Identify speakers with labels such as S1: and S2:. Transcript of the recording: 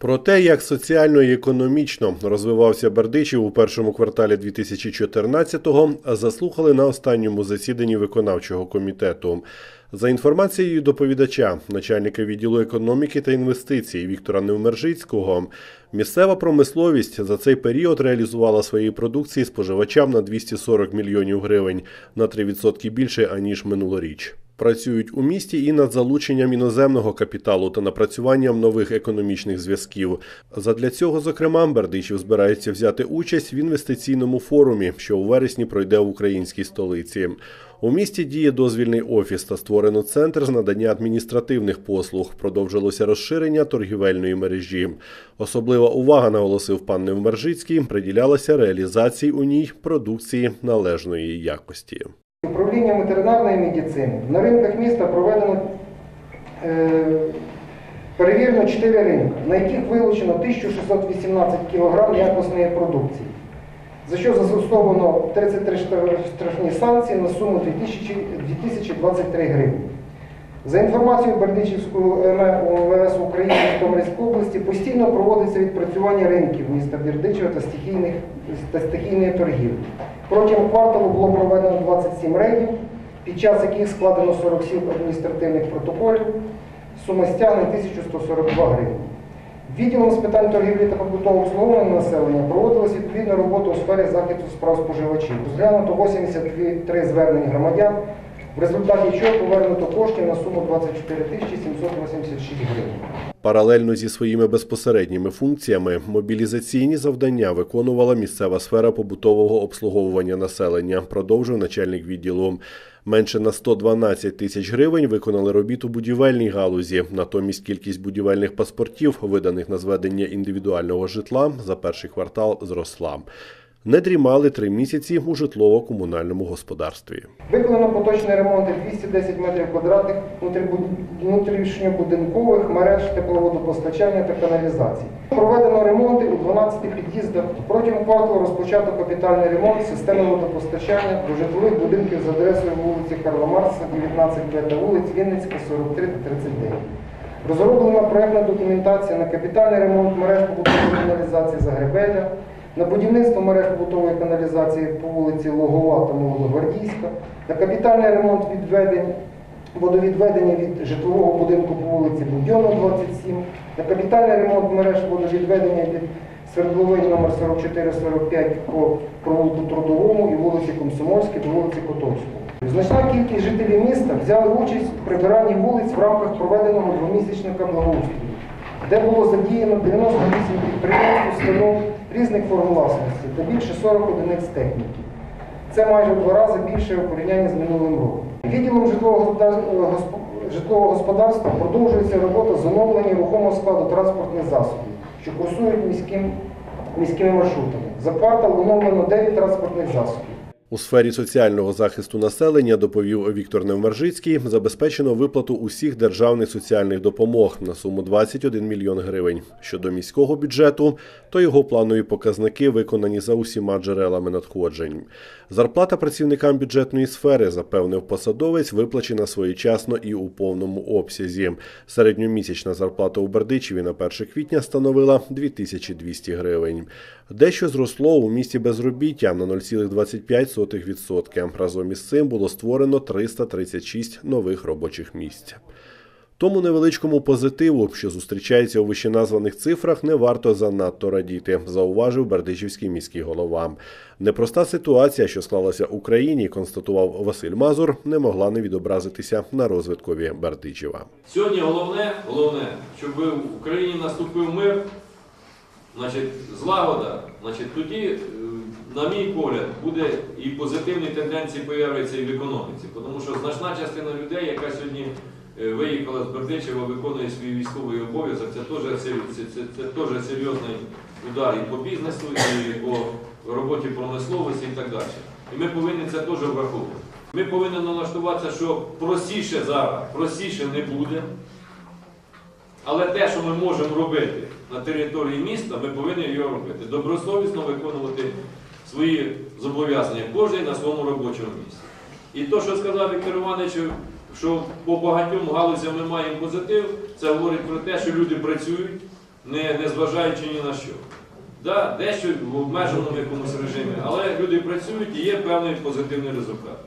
S1: Про те, як соціально і економічно розвивався Бердичів у першому кварталі 2014-го, заслухали на останньому засіданні виконавчого комітету. За інформацією доповідача, начальника відділу економіки та інвестицій Віктора Невмержицького, місцева промисловість за цей період реалізувала своєї продукції споживачам на 240 мільйонів гривень на 3% більше аніж минулоріч. Працюють у місті і над залученням іноземного капіталу та напрацюванням нових економічних зв'язків. Задля цього, зокрема, Бердичів збирається взяти участь в інвестиційному форумі, що у вересні пройде в українській столиці. У місті діє дозвільний офіс та створено центр з надання адміністративних послуг. Продовжилося розширення торгівельної мережі. Особлива увага, наголосив пан Невмержицький, приділялася реалізації у ній продукції належної якості.
S2: Управлінням ветеринарної медицини на ринках міста проведено е, перевірено 4 ринки, на яких вилучено 1618 кг якісної продукції, за що застосовано 33 штрафні санкції на суму 2023 гривні. За інформацією Бердичівського МВС України в Житомирській області постійно проводиться відпрацювання ринків міста Бердичева та, та стихійної торгівлі. Протягом кварталу було проведено 27 рейдів, під час яких складено 47 адміністративних протоколів, сума стягнень 1142 гривні. Відділом з питань торгівлі та побутового обслуговування населення проводилась відповідна робота у сфері захисту справ споживачів. Розглянуто 83 звернень громадян, в результаті чого повернуто коштів на суму 24 тисячі 786 гривень.
S1: Паралельно зі своїми безпосередніми функціями мобілізаційні завдання виконувала місцева сфера побутового обслуговування населення, продовжив начальник відділу. Менше на 112 тисяч гривень виконали робіт у будівельній галузі. Натомість кількість будівельних паспортів, виданих на зведення індивідуального житла, за перший квартал зросла. Не дрімали три місяці у житлово-комунальному господарстві.
S2: Виконано поточний ремонт 210 метрів квадратних внутрішньобудинкових мереж тепловодопостачання та каналізації. Проведено ремонти у 12 під'їздах. Протягом кварталу розпочато капітальний ремонт системи водопостачання до житлових будинків за адресою вулиці Карла Марса, 19Б та вулиць Вінницька, 43 та 39. Розроблена проектна документація на капітальний ремонт мереж побутової каналізації Загребеля, на будівництво мереж побутової каналізації по вулиці Логова та Молодогвардійська, на капітальний ремонт відведень, водовідведення від житлового будинку по вулиці Будьона, 27, на капітальний ремонт мереж водовідведення від Свердловин номер 44-45 по провулку Трудовому і вулиці Комсомольській до вулиці Котовського. Значна кількість жителів міста взяли участь в прибиранні вулиць в рамках проведеного двомісячника благоустрою, де було задіяно 98 підприємств, установ різних форм власності та більше 40 одиниць техніки. Це майже в два рази більше у порівнянні з минулим роком. Відділом житлового господарства, господарства продовжується робота з оновлення рухомого складу транспортних засобів, що курсують міським, міськими маршрутами. За квартал оновлено 9 транспортних засобів.
S1: У сфері соціального захисту населення, доповів Віктор Невмержицький, забезпечено виплату усіх державних соціальних допомог на суму 21 мільйон гривень. Щодо міського бюджету, то його планові показники виконані за усіма джерелами надходжень. Зарплата працівникам бюджетної сфери, запевнив посадовець, виплачена своєчасно і у повному обсязі. Середньомісячна зарплата у Бердичеві на 1 квітня становила 2200 гривень. Дещо зросло у місті безробіття на 0,25%. Разом із цим було створено 336 нових робочих місць. Тому невеличкому позитиву, що зустрічається у вищеназваних цифрах, не варто занадто радіти, зауважив Бердичівський міський голова. Непроста ситуація, що склалася в Україні, констатував Василь Мазур, не могла не відобразитися на розвиткові Бердичева.
S3: Сьогодні головне, головне, щоб в Україні наступив мир, значить, злагода, значить, тоді, е, на мій погляд, буде і позитивні тенденції появляться і в економіці. Тому що значна частина людей, яка сьогодні е, виїхала з Бердичева, виконує свій військовий обов'язок, це теж це, це, це теж серйозний удар і по бізнесу, і по роботі промисловості і так далі. І ми повинні це теж враховувати. Ми повинні налаштуватися, що простіше зараз, простіше не буде. Але те, що ми можемо робити на території міста, ми повинні його робити. Добросовісно виконувати свої зобов'язання, кожен на своєму робочому місці. І то, що сказав Віктор Іванович, що по багатьом галузям ми маємо позитив, це говорить про те, що люди працюють, не, не зважаючи ні на що. Да, дещо в обмеженому якомусь режимі, але люди працюють і є певний позитивний результат.